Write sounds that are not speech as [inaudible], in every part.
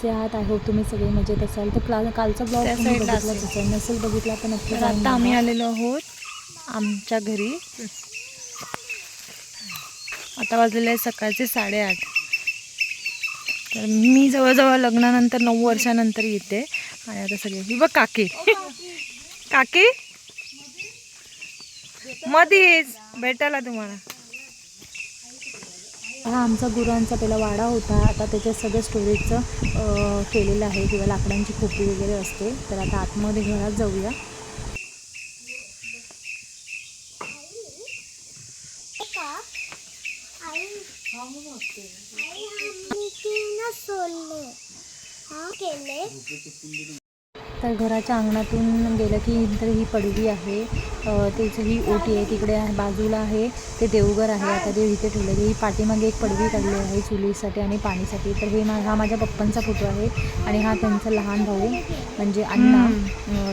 कसे आहात? I hope तुम्ही सगळे मजेत असाल. तर काल कालचा ब्लॉग तुम्ही बघितलाच असेल. नसेल बघितला नक्की तर आता आम्ही. आलेलो आहोत आमच्या घरी. आता वाजलेले आहे सकाळचे साडेआठ. तर मी जवळजवळ लग्नानंतर नऊ वर्षानंतर येते. आणि आता सगळे ही बघ काकी. काकी? मधीच. भेटायला तुम्हाला. हा आमचा गुरांचा पहिला वाडा होता. आता त्याच्यात सगळं स्टोरेजचं केलेलं आहे किंवा लाकडांची खोपी वगैरे असते. तर आता आतमध्ये घरात जाऊया. तर घराच्या अंगणातून गेलं की इतर ही पडवी आहे. त्याची ही ओटी आहे तिकडे आहे बाजूला आहे ते देवघर आहे. आता ते इथे ठेवलं ही पाठीमागे एक पडवी काढली आहे चुलीसाठी आणि पाणीसाठी. तर हे मा हा माझ्या पप्पांचा फोटो आहे आणि हा त्यांचा लहान भाऊ म्हणजे अण्णा.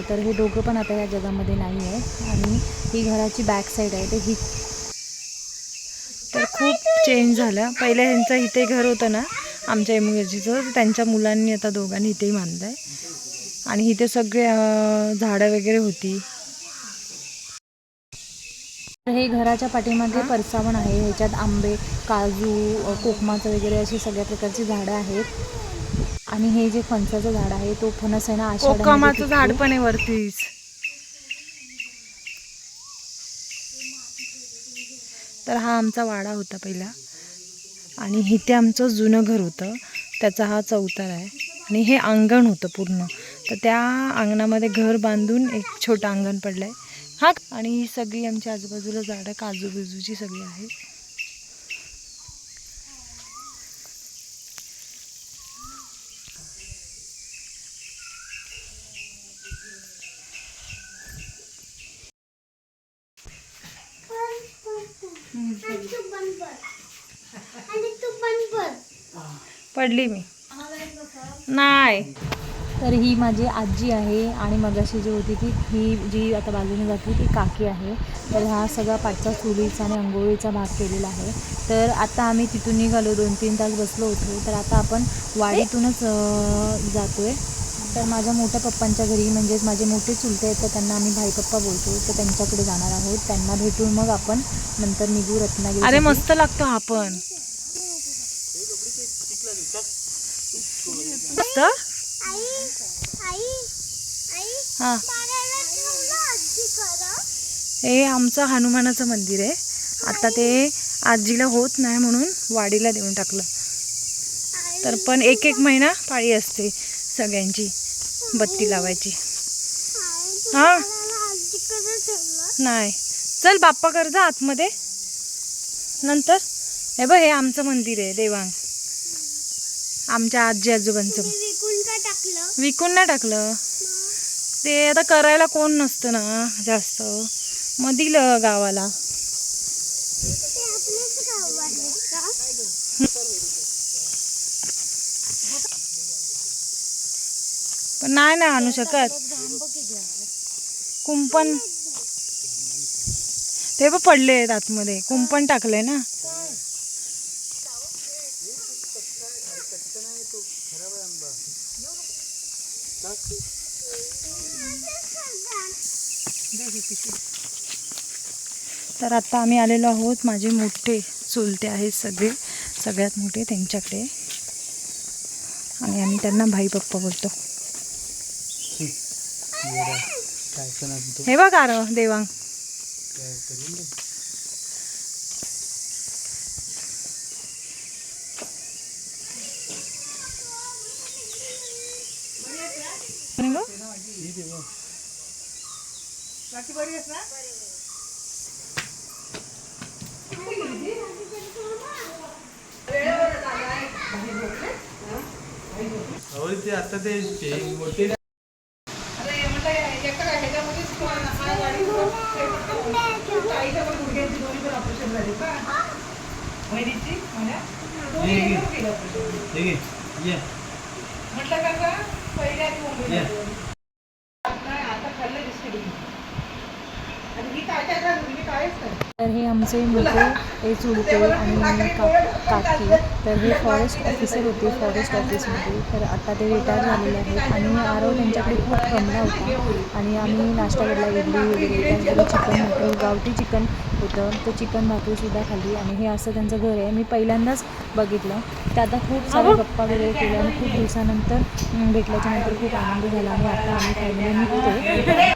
तर हे दोघं पण आता या जगामध्ये नाही आहेत. आणि ही घराची बॅक साईड आहे. तर ही तर खूप चेंज झालं. पहिले ह्यांचं इथे घर होतं ना आमच्या इमर्जीचं तर त्यांच्या मुलांनी आता दोघांनी इथेही बांधलं आहे आणि इथे सगळे झाडं वगैरे होती. हे घराच्या पाठीमागे परसावण आहे. ह्याच्यात आंबे काजू कोकमाचं वगैरे अशी सगळ्या प्रकारची झाडं आहेत. आणि हे जे फणसाचं झाड आहे तो फणस आहे ना कोकमाचं झाड. पण आहे वरतीच. तर हा आमचा वाडा होता पहिला. आणि इथे आमचं जुनं घर होतं. त्याचा हा चौतार आहे. आणि हे अंगण होतं पूर्ण. तर त्या अंगणामध्ये घर बांधून एक छोटं अंगण पडलं आहे हा आणि ही सगळी आमच्या आजूबाजूला झाडं काजू बिजूची सगळी आहेत पडली मी. नाही. तर ही माझी आजी आहे आणि मगाशी जी होती ती ही जी आता बाजूने जाते ती काकी आहे. तर हा सगळा पाठचा चुलीचा आणि अंघोळीचा भाग केलेला आहे. तर आता आम्ही तिथून निघालो दोन तीन तास बसलो होतो. तर आता आपण वाडीतूनच जातो आहे तर माझ्या मोठ्या पप्पांच्या घरी म्हणजेच माझे मोठे चुलते आहेत तर त्यांना आम्ही भाई पप्पा बोलतो. तर त्यांच्याकडे जाणार आहोत. त्यांना भेटून मग आपण नंतर निघू रत्नागिरी अरे मस्त लागतो हा पण. मस्त? हा. हे आमचं हनुमानाचं मंदिर आहे. आता ते आजीला होत नाही म्हणून वाडीला देऊन टाकलं. तर पण एक एक महिना पाळी असते सगळ्यांची बत्ती लावायची. हा. नाही. चल बाप्पा कर जा आतमध्ये. नंतर. हे बघ हे आमचं मंदिर आहे देवांग. आमच्या आजी आजोबांचं. विकून नाही टाकलं? ते आता करायला कोण नसतं ना जास्त. मग दिलं गावाला. पण नाही ना आणू शकत. कुंपण ते पण पडले आहेत आतमध्ये. कुंपण टाकलंय ना. तर आता आम्ही आलेलो आहोत माझे मोठे चुलते आहेत सगळे सगळ्यात मोठे त्यांच्याकडे. आणि आम्ही त्यांना भाई पप्पा बोलतो. हे बघ आर देवांग. अहो ते आता ते मोठे ये, ये. ये, ये. ये. ये. आता खाल्लं बिस्किट आणि ही काय काय काय काय तर हे आमचे मोठे हे चुलते आणि का काकी. तर हे फॉरेस्ट ऑफिसर होते फॉरेस्ट ऑफिसमध्ये तर आता ते रिटायर झालेले आहेत. आणि आरव त्यांच्याकडे खूप कमला होता. आणि आम्ही नाश्ता केला इडली वगैरे त्याचबरोबर चिकन होतं गावठी चिकन होतं. तर चिकन भाकरीसुद्धा खाल्ली. आणि हे असं त्यांचं घर आहे. मी पहिल्यांदाच बघितलं. तर आता खूप साऱ्या गप्पा वगैरे केल्या. आणि खूप दिवसानंतर अं, भेटल्याच्या नंतर खूप आनंद झाला. आणि आता आम्ही फॅमिली निघतो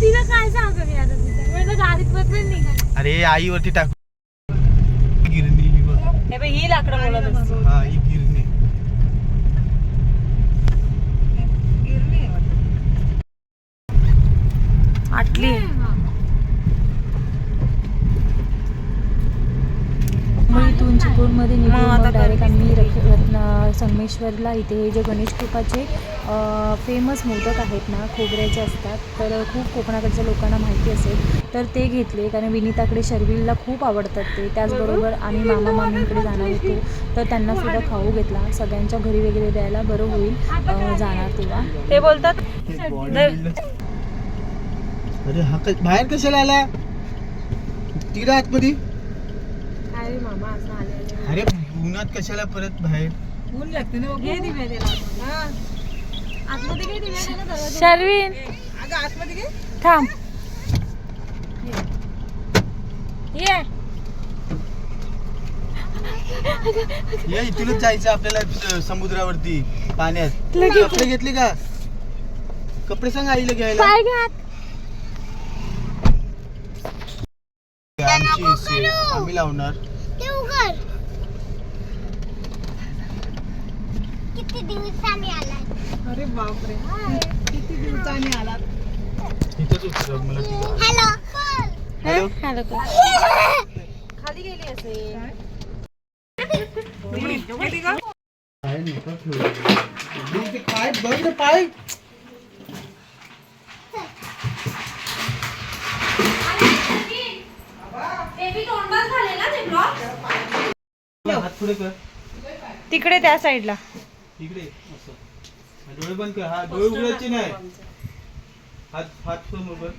तिला काय सांगू मी आता तिला गाडीत बसून निघाल. अरे आईवरती टाक. गिरणी ही बघ. हे ही लाकडं बोलत असते. हा ही गिरणी. आटली. इथून चिपळूणमध्ये निघून डायरेक्ट आम्ही रख- रत्न संगमेश्वरला इथे हे जे गणेश कृपाचे फेमस मोदक आहेत ना खोबऱ्याचे असतात. तर खूप कोकणाकडच्या लोकांना माहिती असेल. तर ते घेतले कारण विनीताकडे शर्विलला खूप आवडतात ते. त्याचबरोबर आम्ही मामा मामींकडे जाणार होतो. तर त्यांना सुद्धा खाऊ घेतला. सगळ्यांच्या घरी वगैरे द्यायला बरं होईल जाणार तेव्हा. ते बोलतात अरे हा बाहेर कशाला आला? तिकडे आतमध्ये. अरे उन्हात कशाला परत बाहेर? ऊन लागते ना घे दिव्या त्याला शर्विन. अगं आतमध्ये घे. थांब. ये. या इथूनच जायचं आपल्याला समुद्रावरती पाण्यात. कपडे घेतले का? कपडे सांग आईला घ्यायला. घ्या आमची आम्ही लावणार. किती दिवसांनी आलाय अरे बापरे. किती दिवसांनी आला इथंच उतरव मला. हॅलो हॅलो खाली गेली असेल. ते पाय बघ पाय. हात पुढे कर. तिकडे त्या साईडला. इकडे असं. डोळे बंद कर. हा डोळे उघडायचे नाही. हात हात समोर कर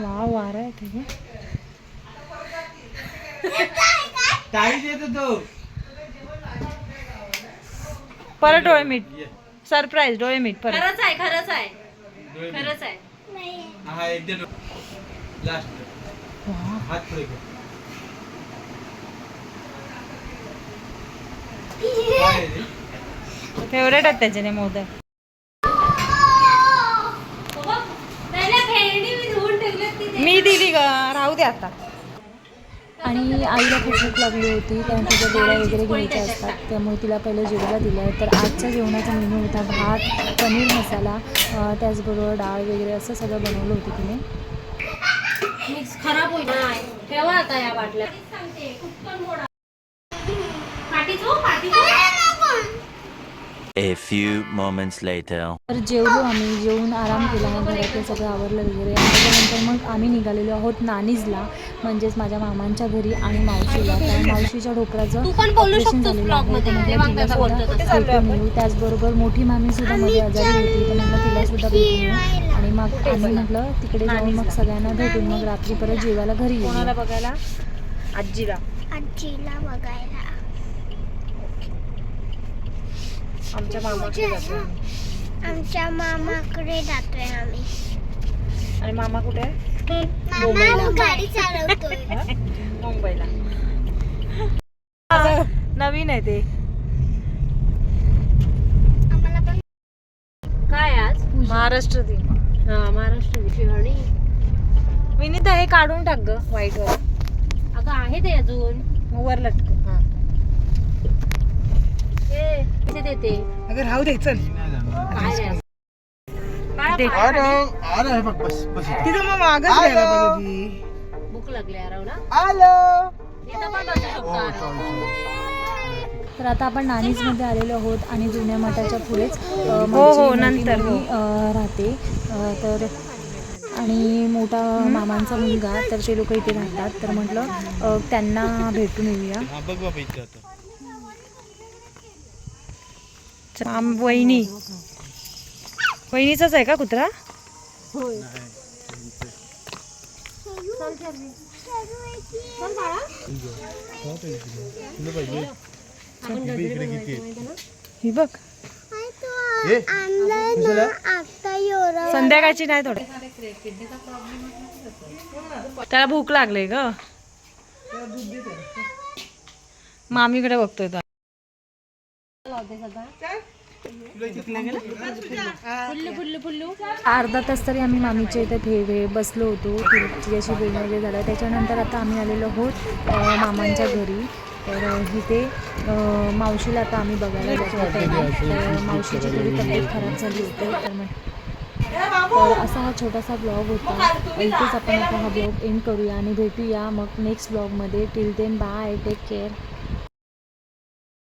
वा वारा आहे ते टाळी देत होतो. परत डोळे मीठ. ये. सरप्राईज डोळे मीठ परत. खरंच आहे खरंच आहे. डोळे खरंच आहे. हा एकदा लास्ट. हात पुढे कर काय आहे रे? फेवरेट आहेत त्याच्याने मोदक. मी दिली ग राहू दे आता. आणि आईला खूप भूक लागली होती कारण तिच्या गोळ्या वगैरे घ्यायच्या असतात. त्यामुळे तिला पहिलं जेवायला दिलं आहे तर आजच्या जेवणाचा मेनू होता भात पनीर मसाला त्याचबरोबर डाळ वगैरे असं सगळं बनवलं होतं तिने. खराब होईल ठेवा आता या बाटल्या. A few moments later. तर जेवलो आम्ही जेवून आराम केला घरातलं सगळं आवरलं वगैरे. त्याच्यानंतर मग आम्ही निघालेलो आहोत नानीजला म्हणजेच माझ्या मामांच्या घरी आणि मावशीला. कारण मावशीच्या ढोकराचं तू पण बोलू ऑपरेशन शकतोस झालेलं आहे. त्याचबरोबर मोठी मामी सुद्धा मध्ये आजारी होती. तर म्हटलं तिला सुद्धा भेटून येऊ आणि मग आम्ही म्हटलं तिकडे जाऊन मग सगळ्यांना भेटून मग रात्री परत जेवायला घरी बघायला? आजीला. आजीला बघायला. आमच्या मामाकडे जातो. आमच्या मामाकडे जातोय आम्ही. आणि मामा कुठे आहे? मामा गाडी चालवतोय. [laughs] मुंबईला. नवीन आहे ते. आम्हाला पण काय आज? महाराष्ट्र दिन. हा महाराष्ट्र विषयवाणी विनीता हे काढून टाक ग व्हाईट वर अगं आहे ते अजून. वर लटक. ए, किती देते. अगं राहू दे चल. काय रे? ते अरे अरे हे बघ बस बस. इथे. तिथं मग मागच घ्यायला पाहिजे. होती. भूक लागली आरव ना? आलो इथं पण बसू शकतो हो आरव. चालेल चालेल. तर आता आपण नाणीजमध्ये आलेलो आहोत आणि जुन्या मठाच्या पुढेच अ, हो, माझी हो, मोठी नंतर, अ, राहते. अ, तर आणि मोठा मामांचा मुलगा तर ते लोक इथे राहतात. तर म्हटलं अ, त्यांना भेटून येऊया. हा बघ बाबा इथे आता. आम वहिनी. वहिनीचाच आहे का कुत्रा? ही बघ. संध्याकाळची नाही थोडं. त्याला भूक लागली ग. मामीकडे बघतोय तो. अर्धा तास तरी आम्ही मामीच्या इथे फे वे बसलो होतो. तिच्याशी बोलणं वगैरे झालं. त्याच्यानंतर आता आम्ही आलेलो आहोत मामांच्या घरी. तर इथे मावशीला आता आम्ही बघायला जातो पहिला तर मावशीची थोडी तब्येत खराब झाली होती. तर मग तर असा हा छोटासा ब्लॉग होता. इथेच आपण आता हा ब्लॉग एंड करूया आणि भेटूया मग नेक्स्ट ब्लॉगमध्ये till then bye take care